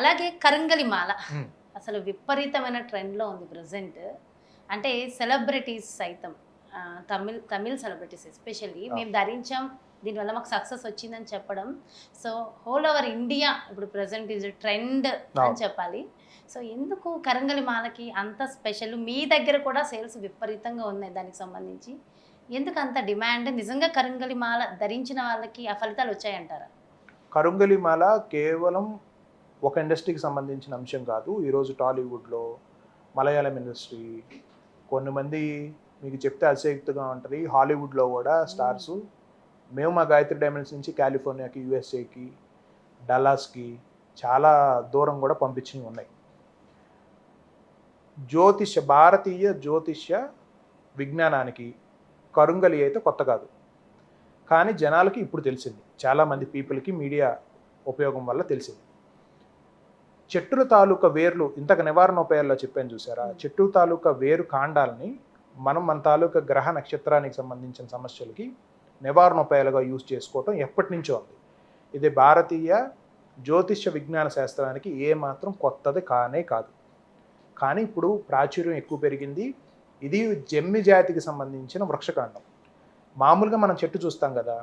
అలాగే కరంగలి మాల. అసలు విపరీతమైన ట్రెండ్లో ఉంది ప్రజెంట్ అంటే సెలబ్రిటీస్ సైతం తమిళ్ తమిళ్ సెలబ్రిటీస్ ఎస్పెషల్లీ. మేము ధరించాం. దీనివల్ల మాకు సక్సెస్ వచ్చిందని చెప్పడం. సో హోల్ ఓవర్ ఇండియా ఇప్పుడు ప్రజెంట్ ఈజ్ ట్రెండ్ అని. చెప్పాలి. సో ఎందుకు కరంగలి మాలకి అంత స్పెషల్? మీ దగ్గర కూడా సేల్స్ విపరీతంగా ఉన్నాయి దానికి సంబంధించి. ఎందుకు అంత డిమాండ్? నిజంగా కరంగలి మాల ధరించిన వాళ్ళకి ఆ ఫలితాలు వచ్చాయంటారా? కరుంగలి మాల కేవలం ఒక ఇండస్ట్రీకి సంబంధించిన అంశం కాదు. ఈరోజు టాలీవుడ్లో మలయాళం ఇండస్ట్రీ కొన్ని మంది మీకు చెప్తే అతిశయక్తిగా ఉంటుంది. హాలీవుడ్లో కూడా స్టార్స్ మేము. మా గాయత్రి డైమండ్స్ నుంచి కాలిఫోర్నియాకి యూఎస్ఏకి డల్లాస్కి చాలా దూరం కూడా పంపించినవి ఉన్నాయి. జ్యోతిష భారతీయ జ్యోతిష్య విజ్ఞానానికి కరుంగలి అయితే కొత్త కాదు. కానీ జనాలకి ఇప్పుడు తెలిసింది. చాలామంది పీపుల్కి మీడియా ఉపయోగం వల్ల తెలిసింది. చెట్టుల తాలూకా వేర్లు ఇంతకు నివారణ ఉపాయాల్లో చెప్పాను చూసారా? చెట్టు తాలూకా వేరు కాండాలని మనం మన తాలూకా గ్రహ నక్షత్రానికి సంబంధించిన సమస్యలకి నివారణ ఉపాయాలుగా యూజ్ చేసుకోవటం ఎప్పటి నుంచో ఉంది. ఇది భారతీయ జ్యోతిష్య విజ్ఞాన శాస్త్రానికి ఏ మాత్రం కొత్తది కానే కాదు. కానీ ఇప్పుడు ప్రాచుర్యం ఎక్కువ పెరిగింది. ఇది జమ్మి జాతికి సంబంధించిన వృక్షకాండం. మామూలుగా మనం చెట్టు చూస్తాం కదా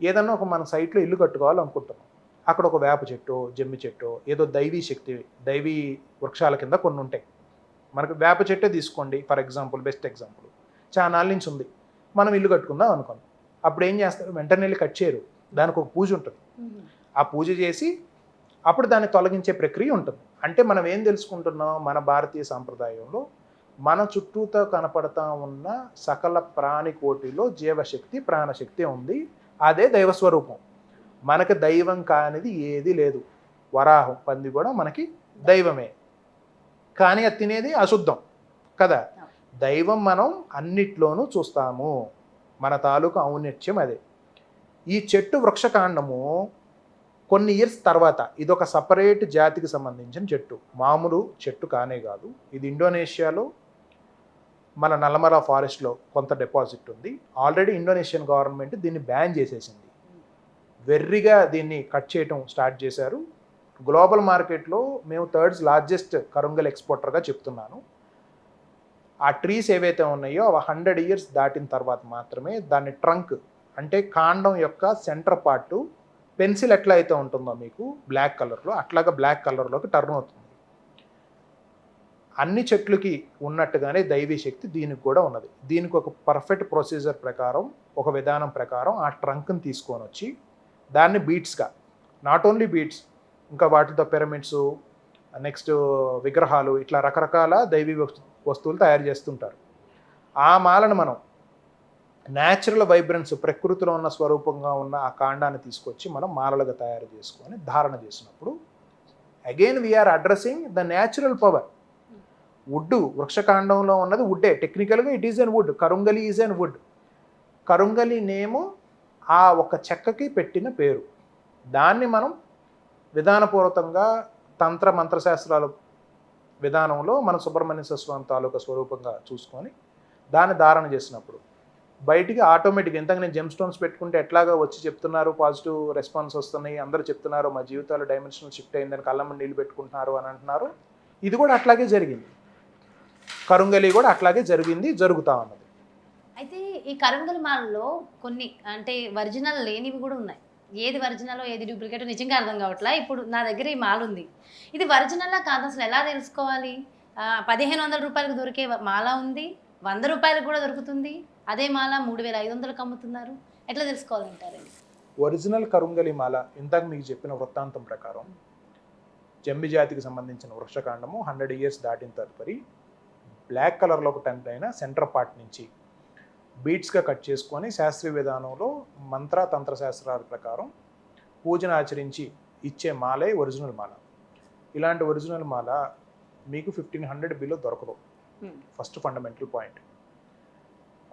ఏదన్నా ఒక మన సైట్లో ఇల్లు కట్టుకోవాలనుకుంటున్నాం. అక్కడ ఒక వేప చెట్టు జమ్మి చెట్టు ఏదో దైవీ శక్తి దైవీ వృక్షాల కింద కొన్ని ఉంటాయి మనకు వేప చెట్టే తీసుకోండి ఫర్ ఎగ్జాంపుల్ బెస్ట్ ఎగ్జాంపుల్. చాలా నుంచి ఉంది మనం ఇల్లు కట్టుకుందాం అనుకోండి. అప్పుడు ఏం చేస్తారు? వెంటనే వెళ్ళి కట్ చేయరు. దానికి ఒక పూజ ఉంటుంది. ఆ పూజ చేసి అప్పుడు దాన్ని తొలగించే ప్రక్రియ ఉంటుంది. అంటే మనం ఏం తెలుసుకుంటున్నాం? మన భారతీయ సాంప్రదాయంలో మన చుట్టూతో కనపడతా ఉన్న సకల ప్రాణికోటిలో జీవశక్తి ప్రాణశక్తి ఉంది. అదే దైవస్వరూపం. మనకి దైవం కానిది ఏది లేదు. వరాహం పంది కూడా మనకి దైవమే. కానీ అది తినేది అశుద్ధం కదా? దైవం మనం అన్నిట్లోనూ చూస్తాము. మన తాలూకు ఔన్నత్యం అదే. ఈ చెట్టు వృక్షకాండము కొన్ని ఇయర్స్ తర్వాత ఇది ఒక సపరేట్ జాతికి సంబంధించిన చెట్టు. మామూలు చెట్టు కానే కాదు. ఇది ఇండోనేషియాలో మన నల్లమల ఫారెస్ట్లో కొంత డిపాజిట్ ఉంది. ఆల్రెడీ ఇండోనేషియన్ గవర్నమెంట్ దీన్ని బ్యాన్ చేసేసింది. వెర్రిగా దీన్ని కట్ చేయటం స్టార్ట్ చేశారు. గ్లోబల్ మార్కెట్లో మేము థర్డ్స్ లార్జెస్ట్ కరుంగల్ ఎక్స్పోర్టర్గా చెప్తున్నాను. ఆ ట్రీస్ ఏవైతే ఉన్నాయో అవి హండ్రెడ్ ఇయర్స్ దాటిన తర్వాత మాత్రమే దాని ట్రంక్ అంటే కాండం యొక్క సెంటర్ పార్ట్ పెన్సిల్ ఎట్లా అయితే ఉంటుందో మీకు బ్లాక్ కలర్లో అట్లాగా బ్లాక్ కలర్లోకి టర్న్ అవుతుంది. అన్ని చెట్లకి ఉన్నట్టుగానే దైవీ శక్తి దీనికి కూడా ఉన్నది. దీనికి ఒక పర్ఫెక్ట్ ప్రొసీజర్ ప్రకారం ఒక విధానం ప్రకారం ఆ ట్రంక్ని తీసుకొని వచ్చి దాన్ని బీట్స్గా నాట్ ఓన్లీ బీట్స్ ఇంకా వాటితో పిరమిడ్స్ నెక్స్ట్ విగ్రహాలు ఇట్లా రకరకాల దైవీ వస్తువులు తయారు చేస్తుంటారు. ఆ మాలను మనం న్యాచురల్ వైబ్రెన్స్ ప్రకృతిలో ఉన్న స్వరూపంగా ఉన్న ఆ కాండాన్ని తీసుకొచ్చి మనం మాలలుగా తయారు చేసుకొని ధారణ చేసినప్పుడు again we are addressing the natural power wood వృక్షకాండంలో ఉన్నది వుడ్డే టెక్నికల్గా it is an wood karungali is an wood karungali నేము ఆ ఒక చెక్కకి పెట్టిన పేరు. దాన్ని మనం విధానపూర్వకంగా తంత్ర మంత్రశాస్త్రాల విధానంలో మన సుబ్రహ్మణ్య స్వామి తాలూకా స్వరూపంగా చూసుకొని దాన్ని ధారణ చేసినప్పుడు బయటికి ఆటోమేటిక్ ఇంతకు నేను జెమ్ స్టోన్స్ పెట్టుకుంటే ఎట్లాగా వచ్చి చెప్తున్నారు పాజిటివ్ రెస్పాన్స్ వస్తున్నాయి అందరూ చెప్తున్నారు మా జీవితాలు డైమెన్షనల్ షిఫ్ట్ అయిందని కళ్ళమ్మ నీళ్ళు పెట్టుకుంటున్నారు అని అంటున్నారు. ఇది కూడా అట్లాగే జరిగింది. కరుంగలి కూడా అట్లాగే జరిగింది జరుగుతా ఉన్నది. అయితే ఈ కరంగుల మాలలో కొన్ని అంటే ఒరిజినల్ లేనివి కూడా ఉన్నాయి. ఏది ఒరిజినల్ ఏది డూప్లికేట్ నిజంగా అర్థం కావట్లా? ఇప్పుడు నా దగ్గర ఈ మాల ఉంది. ఇది ఒరిజినలా కాదు అసలు ఎలా తెలుసుకోవాలి? పదిహేను వందల రూపాయలకు దొరికే మాల ఉంది వంద రూపాయలకు కూడా దొరుకుతుంది. అదే మాల మూడు వేల ఐదు వందలకు అమ్ముతున్నారు. ఎట్లా తెలుసుకోవాలంటారండి ఒరిజినల్ కరుంగలి మాల ఇందాక మీకు చెప్పిన వృత్తాంతం ప్రకారం జంబి జాతికి సంబంధించిన వృక్షకాండము హండ్రెడ్ ఇయర్స్ దాటిన తదుపరి బ్లాక్ కలర్లో ఒక టెంట్ అయిన సెంటర్ పార్ట్ నుంచి బీట్స్గా కట్ చేసుకొని శాస్త్రీయ విధానంలో మంత్ర తంత్ర శాస్త్రాల ప్రకారం పూజను ఆచరించి ఇచ్చే మాలే ఒరిజినల్ మాల. ఇలాంటి ఒరిజినల్ మాల మీకు ఫిఫ్టీన్ హండ్రెడ్ బిలో దొరకదు. First fundamental point.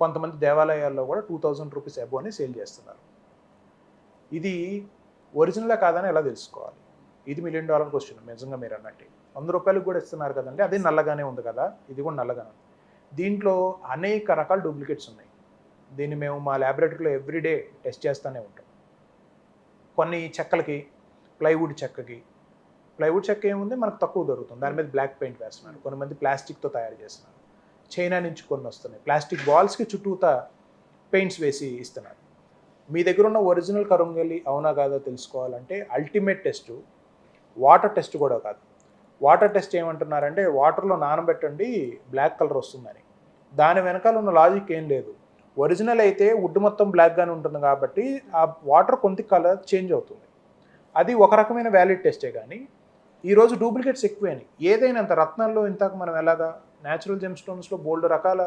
కొంతమంది దేవాలయాల్లో కూడా టూ థౌజండ్ రూపీస్ అబో అని సేల్ చేస్తున్నారు. ఇది ఒరిజినల్ కాదని ఎలా తెలుసుకోవాలి? ఇది మిలియన్ డాలర్ క్వశ్చన్ నిజంగా మీరు అన్నట్టు. వంద రూపాయలకు కూడా ఇస్తున్నారు కదండి అది నల్లగానే ఉంది కదా ఇది కూడా నల్లగానే ఉంది. దీంట్లో అనేక రకాల డూప్లికేట్స్ ఉన్నాయి. దీన్ని మేము మా ల్యాబొరేటరీలో ఎవ్రీడే టెస్ట్ చేస్తూనే ఉంటాం. కొన్ని చెక్కలకి ప్లైవుడ్ చెక్కకి ప్లైవుడ్ చెక్క ఏముంది? మనకు తక్కువ దొరుకుతుంది. దాని మీద బ్లాక్ పెయింట్ వేస్తున్నారు. కొంతమంది ప్లాస్టిక్తో తయారు చేస్తున్నారు. చైనా నుంచి కొన్ని వస్తున్నాయి. ప్లాస్టిక్ బాల్స్కి చుట్టూతా పెయింట్స్ వేసి ఇస్తున్నారు. మీ దగ్గర ఉన్న ఒరిజినల్ కరుంగలి అవునా కాదో తెలుసుకోవాలంటే అల్టిమేట్ టెస్ట్ వాటర్ టెస్ట్ కూడా కాదు. వాటర్ టెస్ట్ ఏమంటున్నారంటే వాటర్లో నానబెట్టండి బ్లాక్ కలర్ వస్తుందని. దాని వెనకాల ఉన్న లాజిక్ ఏం లేదు. ఒరిజినల్ అయితే వుడ్ మొత్తం బ్లాక్గానే ఉంటుంది కాబట్టి ఆ వాటర్ కొంత కలర్ చేంజ్ అవుతుంది. అది ఒక రకమైన వ్యాలిడ్ టెస్టే కానీ ఈరోజు డూప్లికేట్స్ ఎక్కువైనాయి. ఏదైనా అంత రత్నాల్లో ఇంతకు మనం ఎలాగా న్యాచురల్ జెమ్ స్టోన్స్లో బోల్డ్ రకాల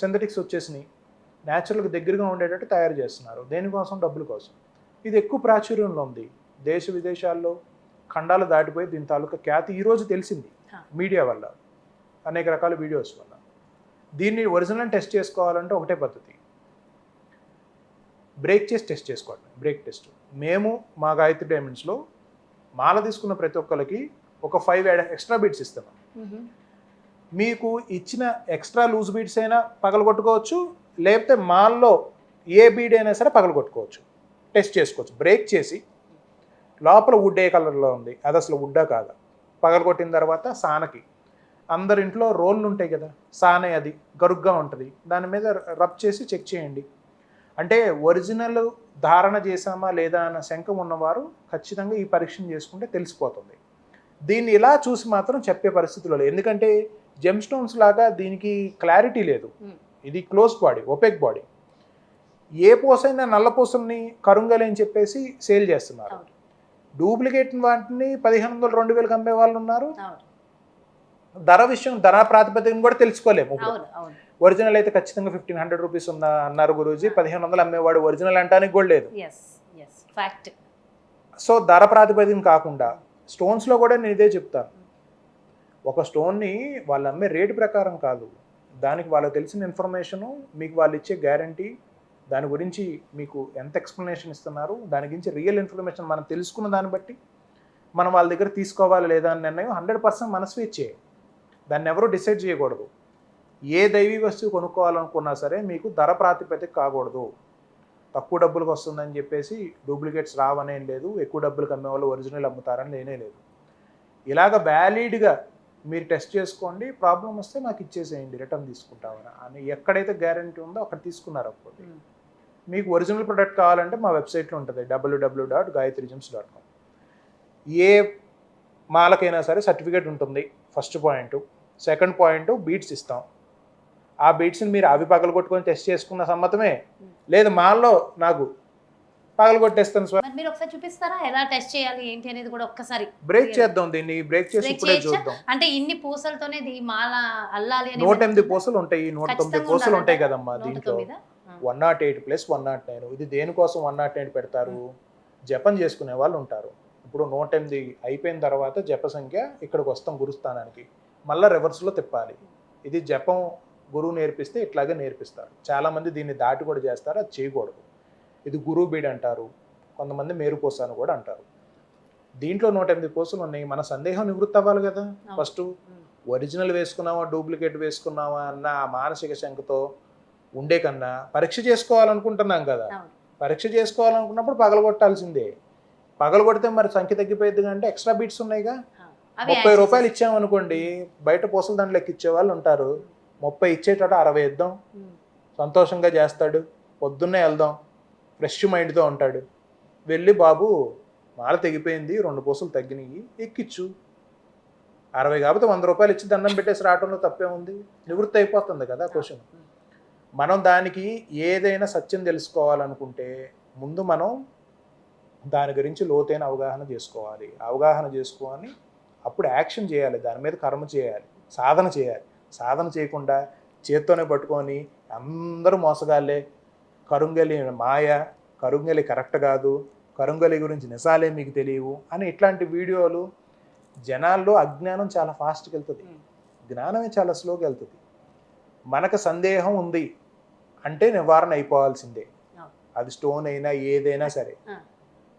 సింథటిక్స్ వచ్చేసినాయి న్యాచురల్కి దగ్గరగా ఉండేటట్టు తయారు చేస్తున్నారు. దేనికోసం డబ్బుల కోసం. ఇది ఎక్కువ ప్రాచుర్యంలో ఉంది. దేశ విదేశాల్లో ఖండాలు దాటిపోయి దీని తాలూకా ఖ్యాతి ఈరోజు తెలిసింది. మీడియా వల్ల. అనేక రకాల వీడియోస్ వల్ల. దీన్ని ఒరిజినల్ టెస్ట్ చేసుకోవాలంటే ఒకటే పద్ధతి. బ్రేక్ చేసి టెస్ట్ చేసుకోవడం బ్రేక్ టెస్ట్. మేము మా గాయత్రి డైమండ్స్లో మాల తీసుకున్న ప్రతి ఒక్కరికి ఒక ఫైవ్ ఎక్స్ట్రా బీట్స్ ఇస్తున్నాం మీకు ఇచ్చిన ఎక్స్ట్రా లూజ్ బీడ్స్ అయినా పగలగొట్టుకోవచ్చు లేకపోతే మాల్లో ఏ బీడ్ అయినా సరే పగలగొట్టుకోవచ్చు. టెస్ట్ చేసుకోవచ్చు. బ్రేక్ చేసి లోపల వుడ్ ఏ కలర్లో ఉంది. అది అసలు వుడ్డా కాదా? పగలగొట్టిన తర్వాత సానకి. అందరి ఇంట్లో రోళ్ళు ఉంటాయి కదా సానే అది గరుగ్గా ఉంటుంది. దాని మీద రబ్ చేసి చెక్ చేయండి. అంటే ఒరిజినల్ ధారణ చేసామా లేదా అన్న శంకం ఉన్నవారు ఖచ్చితంగా ఈ పరీక్షను చేసుకుంటే తెలిసిపోతుంది. దీన్ని ఇలా చూసి మాత్రం చెప్పే పరిస్థితుల్లో లేదు. ఎందుకంటే జెమ్ స్టోన్స్ లాగా దీనికి క్లారిటీ లేదు. Hmm. ఇది క్లోజ్ బాడీ ఒపెక్ బాడీ ఏ పోసైనా నల్ల పూసల్ని కరుంగలి అని చెప్పేసి సేల్ చేస్తున్నారు. డూప్లికేట్ వాటిని పదిహేను వందలు రెండు వేలకు అమ్మే వాళ్ళు ఉన్నారు. ధర విషయం ధర ప్రాతిపదికన కూడా తెలుసుకోలేము ఒరిజినల్ అయితే ఖచ్చితంగా ఫిఫ్టీన్ హండ్రెడ్ రూపీస్ ఉందా అన్నారు గురూజీ. పదిహేను వందలు అమ్మేవాడు ఒరిజినల్ అంటానికి కూడా లేదు. సో ధర ప్రాతిపదికన కాకుండా స్టోన్స్లో కూడా నేను ఇదే చెప్తాను. ఒక స్టోన్ని వాళ్ళు అమ్మే రేటు ప్రకారం కాదు. దానికి వాళ్ళకి తెలిసిన ఇన్ఫర్మేషను మీకు వాళ్ళు ఇచ్చే గ్యారంటీ దాని గురించి మీకు ఎంత ఎక్స్ప్లెనేషన్ ఇస్తున్నారు దాని గురించి రియల్ ఇన్ఫర్మేషన్ మనం తెలుసుకున్న దాన్ని బట్టి మనం వాళ్ళ దగ్గర తీసుకోవాలి లేదా అని నిర్ణయం హండ్రెడ్ పర్సెంట్ మన స్వేచ్ఛే దాన్ని ఎవరూ డిసైడ్ చేయకూడదు. ఏ దైవీ వస్తువు కొనుక్కోవాలనుకున్నా సరే మీకు ధర ప్రాతిపదిక కాకూడదు. తక్కువ డబ్బులకు వస్తుందని చెప్పేసి డూప్లికేట్స్ రావనేం లేదు. ఎక్కువ డబ్బులకు అమ్మే వాళ్ళు ఒరిజినల్ అమ్ముతారని లేనే లేదు. ఇలాగ వ్యాలిడ్గా మీరు టెస్ట్ చేసుకోండి. ప్రాబ్లం వస్తే నాకు ఇచ్చేసేయండి. రిటర్న్ తీసుకుంటామని. అని ఎక్కడైతే గ్యారంటీ ఉందో అక్కడ తీసుకున్నారు అప్పుడు మీకు ఒరిజినల్ ప్రొడక్ట్ కావాలంటే మా వెబ్సైట్లో ఉంటుంది. WWW dot Gayatri gems dot com. ఏ మాలకైనా సరే సర్టిఫికేట్ ఉంటుంది. First point. Second point beats ఇస్తాం. ఆ బీట్స్ని మీరు అవి పగలగొట్టుకొని టెస్ట్ చేసుకున్న సమ్మతమే? లేదు మాల్లో నాకు పగలగొట్టేస్తాను స్వ మరి మీరు ఒకసారి చూపిస్తారా? ఎలా టెస్ట్ చేయాలి ఏంటి అనేది కూడా ఒక్కసారి బ్రేక్ చేద్దాం దీన్ని బ్రేక్ చేసి ఇప్పుడే? చూద్దాం. అంటే ఇన్ని పూసలతోనే ఇది మాల అల్లాలి అని నూట ఎనిమిది పూసలు ఉంటాయి నూట తొమ్మిది పూసలు ఉంటాయి? కదమ్మా దీంట్లో. One nought eight plus one nought nine. ఇది దేనికోసం వన్ నాట్ నైన్ పెడతారు? జపం చేసుకునే వాళ్ళు ఉంటారు. ఇప్పుడు నూట ఎనిమిది అయిపోయిన తర్వాత జప సంఖ్య ఇక్కడికి వస్తాం గురుస్థానానికి. మళ్ళీ రివర్స్లో తిప్పాలి. ఇది జపం గురువు నేర్పిస్తే ఇట్లాగే నేర్పిస్తారు. చాలామంది దీన్ని దాటి కూడా చేస్తారు అది చేయకూడదు. ఇది గురువు బీడ్ అంటారు. కొంతమంది మేరుపూస అని కూడా అంటారు. దీంట్లో నూట ఎనిమిది పూసలు ఉన్నాయి. మన సందేహం నివృత్తి అవ్వాలి కదా. ఫస్ట్. ఒరిజినల్ వేసుకున్నావా డూప్లికేట్ వేసుకున్నావా అన్న ఆ మానసిక శంకతో ఉండే కన్నా పరీక్ష చేసుకోవాలనుకుంటున్నాం కదా. పరీక్ష చేసుకోవాలనుకున్నప్పుడు పగలగొట్టాల్సిందే. పగలగొడితే మరి సంఖ్య తగ్గిపోయింది అంటే ఎక్స్ట్రా బీట్స్ ఉన్నాయిగా. ముప్పై రూపాయలు ఇచ్చామనుకోండి బయట పూసల దాంట్లో ఎక్కిచ్చే వాళ్ళు ఉంటారు. ముప్పై ఇచ్చేటట అరవై ఇద్దాం. సంతోషంగా చేస్తాడు. పొద్దున్నే వెళ్దాం. ఫ్రెష్ మైండ్తో ఉంటాడు. వెళ్ళి బాబు మాల తెగిపోయింది రెండు పూసలు తగ్గినాయి ఎక్కిచ్చు. అరవై కాకపోతే వంద రూపాయలు ఇచ్చి దండం పెట్టేసి రావడంలో తప్పే ఉంది నివృత్తి అయిపోతుంది కదా క్వశ్చన్. మనం దానికి ఏదైనా సత్యం తెలుసుకోవాలనుకుంటే ముందు మనం దాని గురించి లోతైన అవగాహన చేసుకోవాలి. అవగాహన చేసుకొని అప్పుడు యాక్షన్ చేయాలి. దాని మీద కర్మ చేయాలి. సాధన చేయాలి. సాధన చేయకుండా చేత్తోనే పట్టుకొని అందరూ మోసగాళ్ళే. కరుంగలి మాయ కరుంగలి కరెక్ట్ కాదు కరుంగలి గురించి నిజాలే మీకు తెలియవు అని ఇట్లాంటి వీడియోలు జనాల్లో అజ్ఞానం చాలా ఫాస్ట్కి వెళ్తుంది. జ్ఞానమే చాలా స్లోగా వెళ్తుంది. మనకు సందేహం ఉంది అంటే నివారణ అయిపోవాల్సిందే. అది స్టోన్ అయినా ఏదైనా సరే.